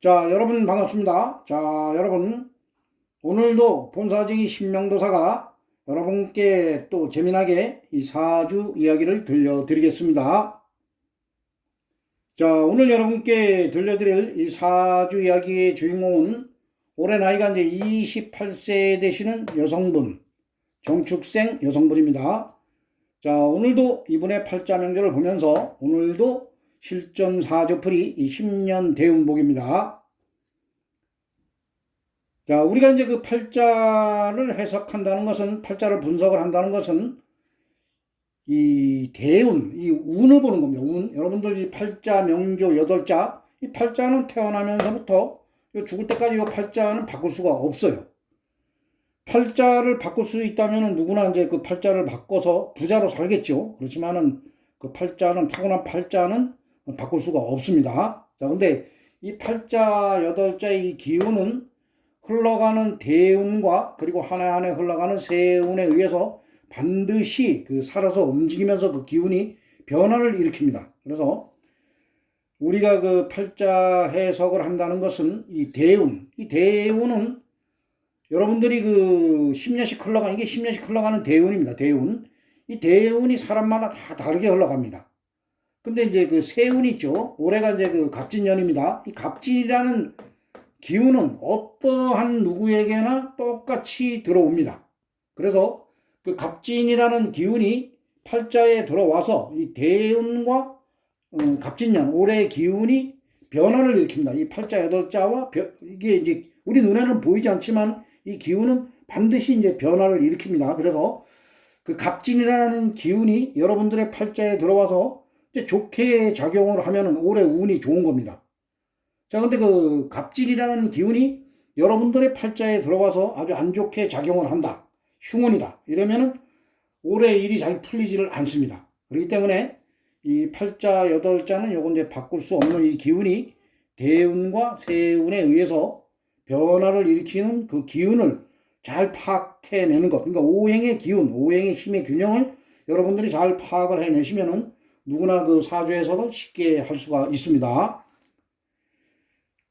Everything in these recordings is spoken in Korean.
자, 여러분 반갑습니다. 자, 여러분 오늘도 본사증이 신명도사가 여러분께 또 재미나게 이 사주 이야기를 들려드리겠습니다. 자, 오늘 여러분께 들려드릴 이 사주 이야기의 주인공은 올해 나이가 이제 28세 되시는 여성분, 정축생 여성분입니다. 자, 오늘도 이분의 팔자 명절을 보면서 오늘도 실전 사주풀이 이 10년 대운복입니다. 자, 우리가 이제 그 팔자를 해석한다는 것은, 팔자를 분석을 한다는 것은, 이 대운, 이 운을 보는 겁니다. 운. 여러분들 이 팔자, 명조, 여덟자, 이 팔자는 태어나면서부터 죽을 때까지 이 팔자는 바꿀 수가 없어요. 팔자를 바꿀 수 있다면 누구나 이제 그 팔자를 바꿔서 부자로 살겠죠. 그렇지만은 그 팔자는, 타고난 팔자는 바꿀 수가 없습니다. 자, 근데 이 팔자, 여덟자의 이 기운은 흘러가는 대운과 그리고 해 흘러가는 세운에 의해서 반드시 그 살아서 움직이면서 그 기운이 변화를 일으킵니다. 그래서 우리가 그 팔자 해석을 한다는 것은 이 대운, 이 대운은 여러분들이 그 10년씩 흘러가는, 이게 10년씩 흘러가는 대운입니다. 대운. 이 대운이 사람마다 다 다르게 흘러갑니다. 근데 이제 그 세운이 있죠. 올해가 이제 그 갑진년입니다. 이 갑진이라는 기운은 어떠한 누구에게나 똑같이 들어옵니다. 그래서 그 갑진이라는 기운이 팔자에 들어와서 이 대운과 음, 갑진년 올해의 기운이 변화를 일으킵니다. 이 팔자 여덟자와 이게 이제 우리 눈에는 보이지 않지만 이 기운은 반드시 이제 변화를 일으킵니다. 그래서 그 갑진이라는 기운이 여러분들의 팔자에 들어와서 좋게 작용을 하면 올해 운이 좋은 겁니다. 자, 근데 그 갑진이라는 기운이 여러분들의 팔자에 들어와서 아주 안 좋게 작용을 한다. 흉운이다. 이러면은 올해 일이 잘 풀리지를 않습니다. 그렇기 때문에 이 팔자 여덟 자는 요건 이제 바꿀 수 없는 이 기운이 대운과 세운에 의해서 변화를 일으키는 그 기운을 잘 파악해내는 것. 그러니까 오행의 기운, 오행의 힘의 균형을 여러분들이 잘 파악을 해내시면은 누구나 그 사주 해석을 쉽게 할 수가 있습니다.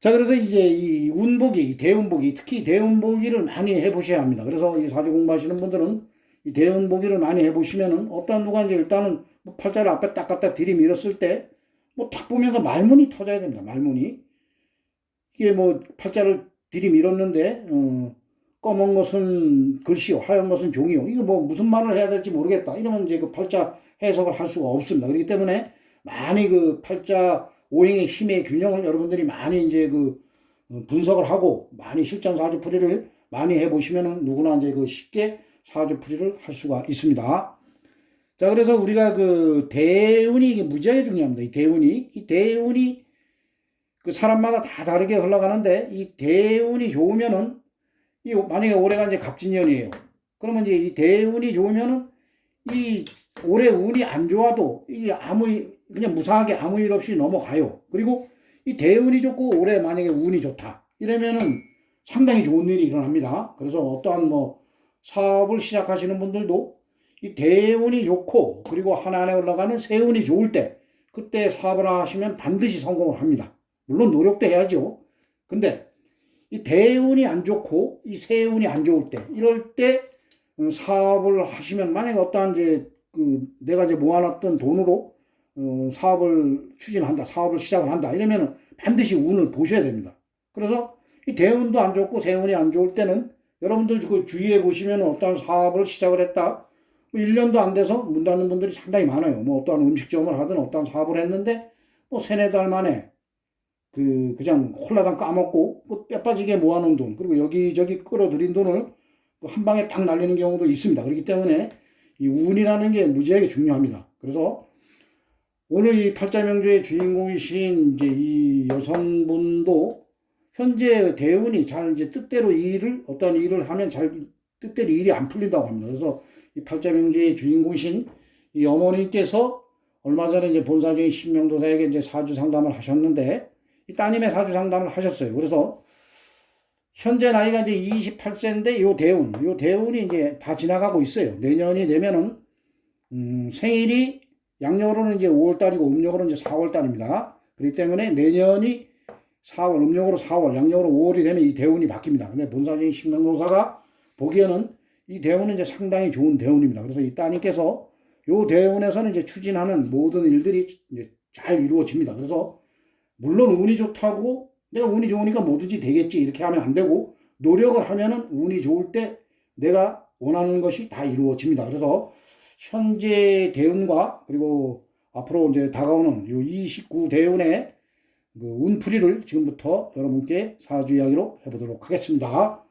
자, 그래서 이제 이 운보기, 대운보기, 특히 대운보기를 많이 해보셔야 합니다. 그래서 이 사주 공부하시는 분들은 이 대운보기를 많이 해보시면은 어떤 누가 이제 일단은 뭐 팔자를 앞에 딱 갖다 들이밀었을 때 뭐 탁 보면서 말문이 터져야 됩니다. 말문이. 이게 뭐 팔자를 들이밀었는데, 어, 검은 것은 글씨요, 하얀 것은 종이요. 이거 뭐 무슨 말을 해야 될지 모르겠다. 이러면 이제 그 팔자 해석을 할 수가 없습니다. 그렇기 때문에 많이 그 팔자 오행의 힘의 균형을 여러분들이 많이 이제 그 어, 분석을 하고 많이 실전 사주풀이를 많이 해보시면은 누구나 이제 그 쉽게 사주풀이를 할 수가 있습니다. 자, 그래서 우리가 그 대운이 이게 무지하게 중요합니다. 이 대운이. 이 대운이 그 사람마다 다 다르게 흘러가는데 이 대운이 좋으면은 이 만약에 올해가 이제 갑진년이에요. 그러면 이제 이 대운이 좋으면은 이 올해 운이 안 좋아도 이 아무 그냥 무사하게 아무 일 없이 넘어가요. 그리고 이 대운이 좋고 올해 만약에 운이 좋다. 이러면은 상당히 좋은 일이 일어납니다. 그래서 어떠한 뭐 사업을 시작하시는 분들도 이 대운이 좋고 그리고 하나하나 올라가는 세운이 좋을 때 그때 사업을 하시면 반드시 성공을 합니다. 물론 노력도 해야죠. 근데 이 대운이 안 좋고 이 세운이 안 좋을 때 이럴 때 어, 사업을 하시면 만약에 어떠한 이제 그 내가 이제 모아놨던 돈으로 어, 사업을 추진한다, 사업을 시작을 한다 이러면 반드시 운을 보셔야 됩니다. 그래서 이 대운도 안 좋고 세운이 안 좋을 때는 여러분들 그 주위에 보시면 어떠한 사업을 시작을 했다. 뭐 1년도 안 돼서 문 닫는 분들이 상당히 많아요. 뭐 어떠한 음식점을 하든 어떠한 사업을 했는데 뭐 세네 달 만에 그 그냥 홀라당 까먹고 그 뼈 빠지게 모아놓은 돈 그리고 여기저기 끌어들인 돈을 한 방에 딱 날리는 경우도 있습니다. 그렇기 때문에 이 운이라는 게 무지하게 중요합니다. 그래서 오늘 이 팔자명조의 주인공이신 이제 이 여성분도 현재 대운이 잘 이제 뜻대로 일을 어떤 일을 하면 잘 뜻대로 일이 안 풀린다고 합니다. 그래서 이 팔자명조의 주인공이신 이 어머니께서 얼마 전에 이제 본사적인 신명도사에게 이제 사주 상담을 하셨는데 이 따님의 사주 상담을 하셨어요. 그래서 현재 나이가 이제 28세인데 요 대운, 요 대운이 이제 다 지나가고 있어요. 내년이 되면은 음, 생일이 양력으로는 이제 5월 달이고 음력으로는 이제 4월 달입니다. 그렇기 때문에 내년이 4월, 음력으로 4월, 양력으로 5월이 되면 이 대운이 바뀝니다. 근데 본사적인 신명노사가 보기에는 이 대운은 이제 상당히 좋은 대운입니다. 그래서 이 따님께서 요 대운에서는 이제 추진하는 모든 일들이 이제 잘 이루어집니다. 그래서 물론 운이 좋다고 내가 운이 좋으니까 뭐든지 되겠지 이렇게 하면 안 되고 노력을 하면은 운이 좋을 때 내가 원하는 것이 다 이루어집니다. 그래서 현재 대운과 그리고 앞으로 이제 다가오는 요 29 대운의 그 운풀이를 지금부터 여러분께 사주 이야기로 해보도록 하겠습니다.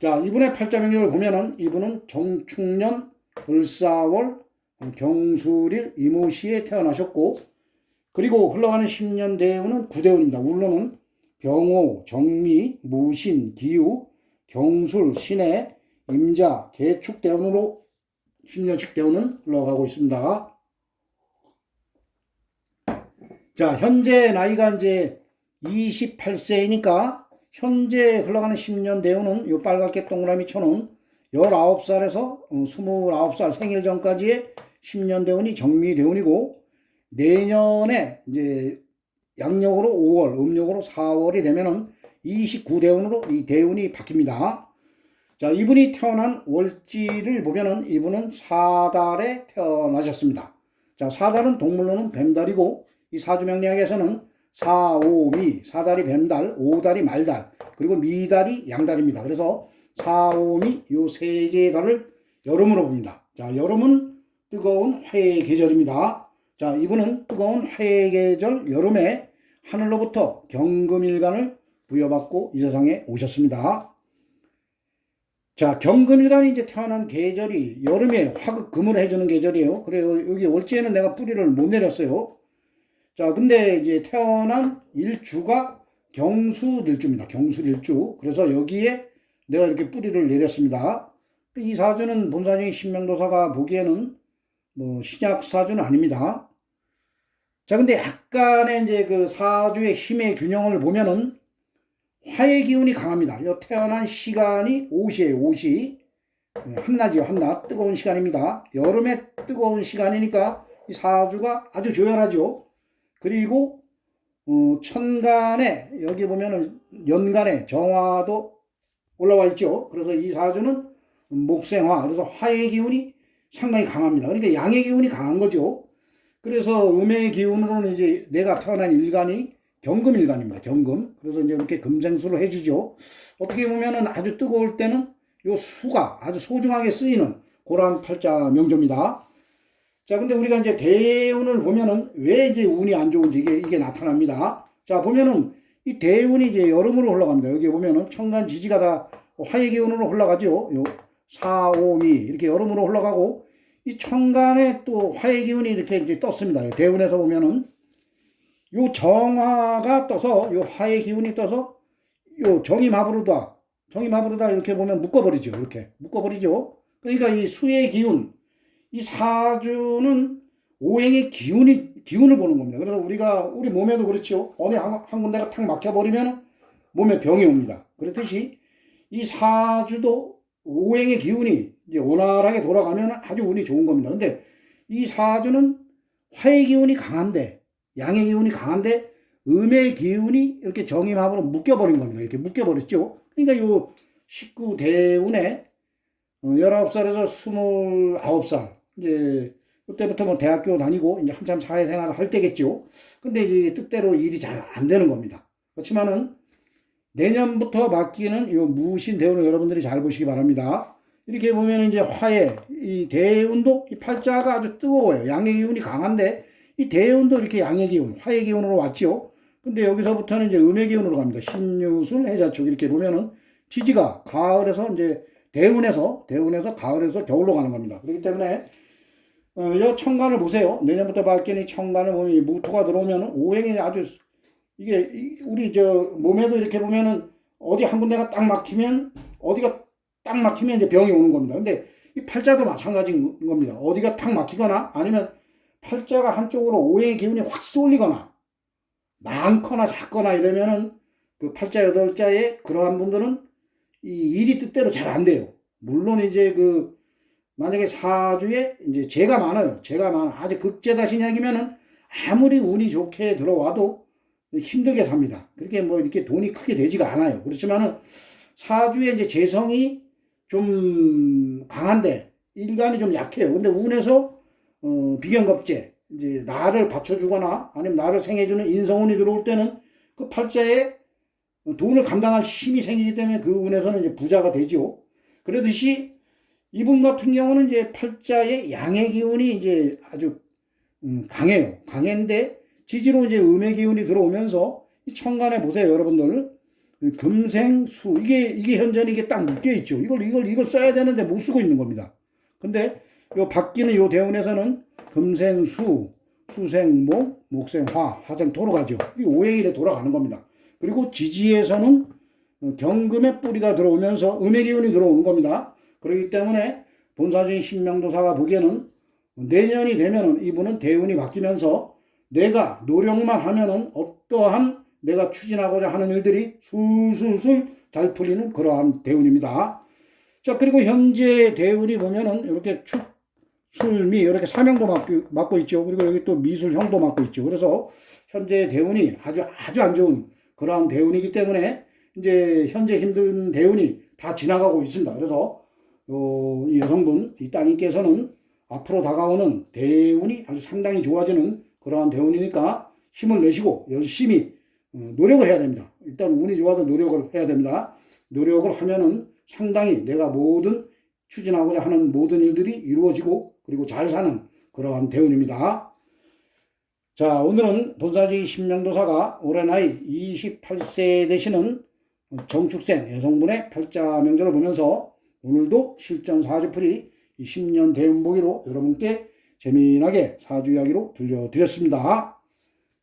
자, 이분의 팔자 명령을 보면은 이분은 정축년 을사월 경술일 이모시에 태어나셨고 그리고 흘러가는 10년 대운은 구대운입니다. 울로는 병호, 정미, 무신, 기우, 경술, 신해, 임자, 개축 대운으로 10년씩 대운은 흘러가고 있습니다. 자, 현재 나이가 이제 28세이니까 현재 흘러가는 10년 대운은 요 빨갛게 동그라미 쳐놓은 19살에서 29살 생일 전까지의 10년 대운이 정미 대운이고 내년에 이제 양력으로 5월, 음력으로 4월이 되면은 29대운으로 이 대운이 바뀝니다. 자, 이분이 태어난 월지를 보면은 이분은 사달에 태어나셨습니다. 자, 사달은 동물로는 뱀달이고 이 사주명리학에서는 사오미, 사달이 뱀달, 오달이 말달, 그리고 미달이 양달입니다. 그래서 사오미 요 세 개의 달을 여름으로 봅니다. 자, 여름은 뜨거운 화의 계절입니다. 자, 이분은 뜨거운 화의 계절 여름에 하늘로부터 경금일간을 부여받고 이 세상에 오셨습니다. 자, 경금일간이 이제 태어난 계절이 여름에 화극 금을 해주는 계절이에요. 그래요. 여기 월지에는 내가 뿌리를 못 내렸어요. 자, 근데 이제 태어난 일주가 경수일주입니다. 경수일주. 그래서 여기에 내가 이렇게 뿌리를 내렸습니다. 이 사주는 본사적인 신명도사가 보기에는 뭐 신약 사주는 아닙니다. 자, 근데 약간의 이제 그 사주의 힘의 균형을 보면은 화의 기운이 강합니다. 요 태어난 시간이 오시에요, 오시. 네, 한낮이요, 한낮. 뜨거운 시간입니다. 여름에 뜨거운 시간이니까 이 사주가 아주 조열하죠. 그리고 어, 천간에 여기 보면은 연간에 정화도 올라와 있죠. 그래서 이 사주는 목생화, 그래서 화의 기운이 상당히 강합니다. 그러니까 양의 기운이 강한 거죠. 그래서 음의 기운으로는 이제 내가 태어난 일간이 경금 일간입니다. 경금. 그래서 이제 이렇게 금생수를 해주죠. 어떻게 보면은 아주 뜨거울 때는 요 수가 아주 소중하게 쓰이는 고란 팔자 명조입니다. 자, 근데 우리가 이제 대운을 보면은 왜 이제 운이 안 좋은지 이게, 이게 나타납니다. 자, 보면은 이 대운이 이제 여름으로 흘러갑니다. 여기 보면은 천간 지지가 다 화의 기운으로 흘러가죠. 요 4, 5, 미 이렇게 여름으로 흘러가고 이 천간에 또 화의 기운이 이렇게 이제 떴습니다. 대운에서 보면은 요 정화가 떠서 요 화의 기운이 떠서 요 정이 마부르다 정이 마부르다 이렇게 보면 묶어버리죠. 이렇게 묶어버리죠. 그러니까 이 수의 기운 이 사주는 오행의 기운이 기운을 보는 겁니다. 그래서 우리가 우리 몸에도 그렇죠. 어느 한, 한 군데가 탁 막혀버리면 몸에 병이 옵니다. 그렇듯이 이 사주도 오행의 기운이 이제 원활하게 돌아가면 아주 운이 좋은 겁니다. 근데 이 사주는 화의 기운이 강한데 양의 기운이 강한데 음의 기운이 이렇게 정임합으로 묶여버린 겁니다. 이렇게 묶여버렸죠. 그러니까 요 19대운에 19살에서 29살 이제 그때부터 뭐 대학교 다니고 이제 한참 사회생활을 할 때겠죠. 근데 이제 뜻대로 일이 잘 안 되는 겁니다. 그렇지만은 내년부터 맡기는 요 무신 대운을 여러분들이 잘 보시기 바랍니다. 이렇게 보면 이제 화의 이 대운도 이 팔자가 아주 뜨거워요. 양의 기운이 강한데 이 대운도 이렇게 양의 기운, 화의 기운으로 왔죠. 근데 여기서부터는 이제 음의 기운으로 갑니다. 신유술, 해자축 이렇게 보면은 지지가 가을에서 이제 대운에서 대운에서 가을에서 겨울로 가는 겁니다. 그렇기 때문에 어, 이 청간을 보세요. 내년부터 바뀌는 청간을 보면 무토가 들어오면 오행이 아주 이게 우리 저 몸에도 이렇게 보면은 어디 한 군데가 딱 막히면 어디가 딱 막히면 이제 병이 오는 겁니다. 근데 이 팔자도 마찬가지인 겁니다. 어디가 탁 막히거나 아니면 팔자가 한쪽으로 오행의 기운이 확 쏠리거나 많거나 작거나 이러면은 그 팔자 여덟자에 그러한 분들은 이 일이 뜻대로 잘 안 돼요. 물론 이제 그 만약에 사주에 이제 재가 많아요. 재가 많아. 아주 극재다 신약이면은 아무리 운이 좋게 들어와도 힘들게 삽니다. 그렇게 뭐 이렇게 돈이 크게 되지가 않아요. 그렇지만은 사주의 이제 재성이 좀 강한데 일간이 좀 약해요. 근데 운에서 어, 비견겁제 이제 나를 받쳐주거나 아니면 나를 생해주는 인성운이 들어올 때는 그 팔자에 돈을 감당할 힘이 생기기 때문에 그 운에서는 이제 부자가 되지요. 그러듯이 이분 같은 경우는 이제 팔자의 양의 기운이 이제 아주 음, 강해요. 강한데 지지로 이제 음의 기운이 들어오면서 이 천간에 보세요, 여러분들. 금생 수 이게 이게 현재는 이게 딱 묶여 있죠. 이걸 이걸 이걸 써야 되는데 못 쓰고 있는 겁니다. 근데 요 바뀌는 요 대운에서는 금생 수, 수생 목, 목생 화, 화생토로 가죠. 이 오행일에 돌아가는 겁니다. 그리고 지지에서는 어, 경금의 뿌리가 들어오면서 음의 기운이 들어오는 겁니다. 그렇기 때문에 본사주인 신명도사가 보기에는 내년이 되면은 이분은 대운이 바뀌면서 내가 노력만 하면은 어떠한 내가 추진하고자 하는 일들이 술술술 잘 풀리는 그러한 대운입니다. 자, 그리고 현재 대운이 보면은 이렇게 축, 술미 이렇게 사명도 맡고, 맡고 있죠. 그리고 여기 또 미술형도 맡고 있죠. 그래서 현재 대운이 아주 아주 안 좋은 그러한 대운이기 때문에 이제 현재 힘든 대운이 다 지나가고 있습니다. 그래서 어, 이 여성분, 이 따님께서는 앞으로 다가오는 대운이 아주 상당히 좋아지는 그러한 대운이니까 힘을 내시고 열심히 어, 노력을 해야 됩니다. 일단 운이 좋아도 노력을 해야 됩니다. 노력을 하면은 상당히 내가 모든 추진하고자 하는 모든 일들이 이루어지고 그리고 잘 사는 그러한 대운입니다. 자, 오늘은 본사지 신명도사가 올해 나이 28세 되시는 정축생 여성분의 팔자 명절을 보면서 오늘도 실전 사주풀이 10년 대운보기로 여러분께 재미나게 사주 이야기로 들려드렸습니다.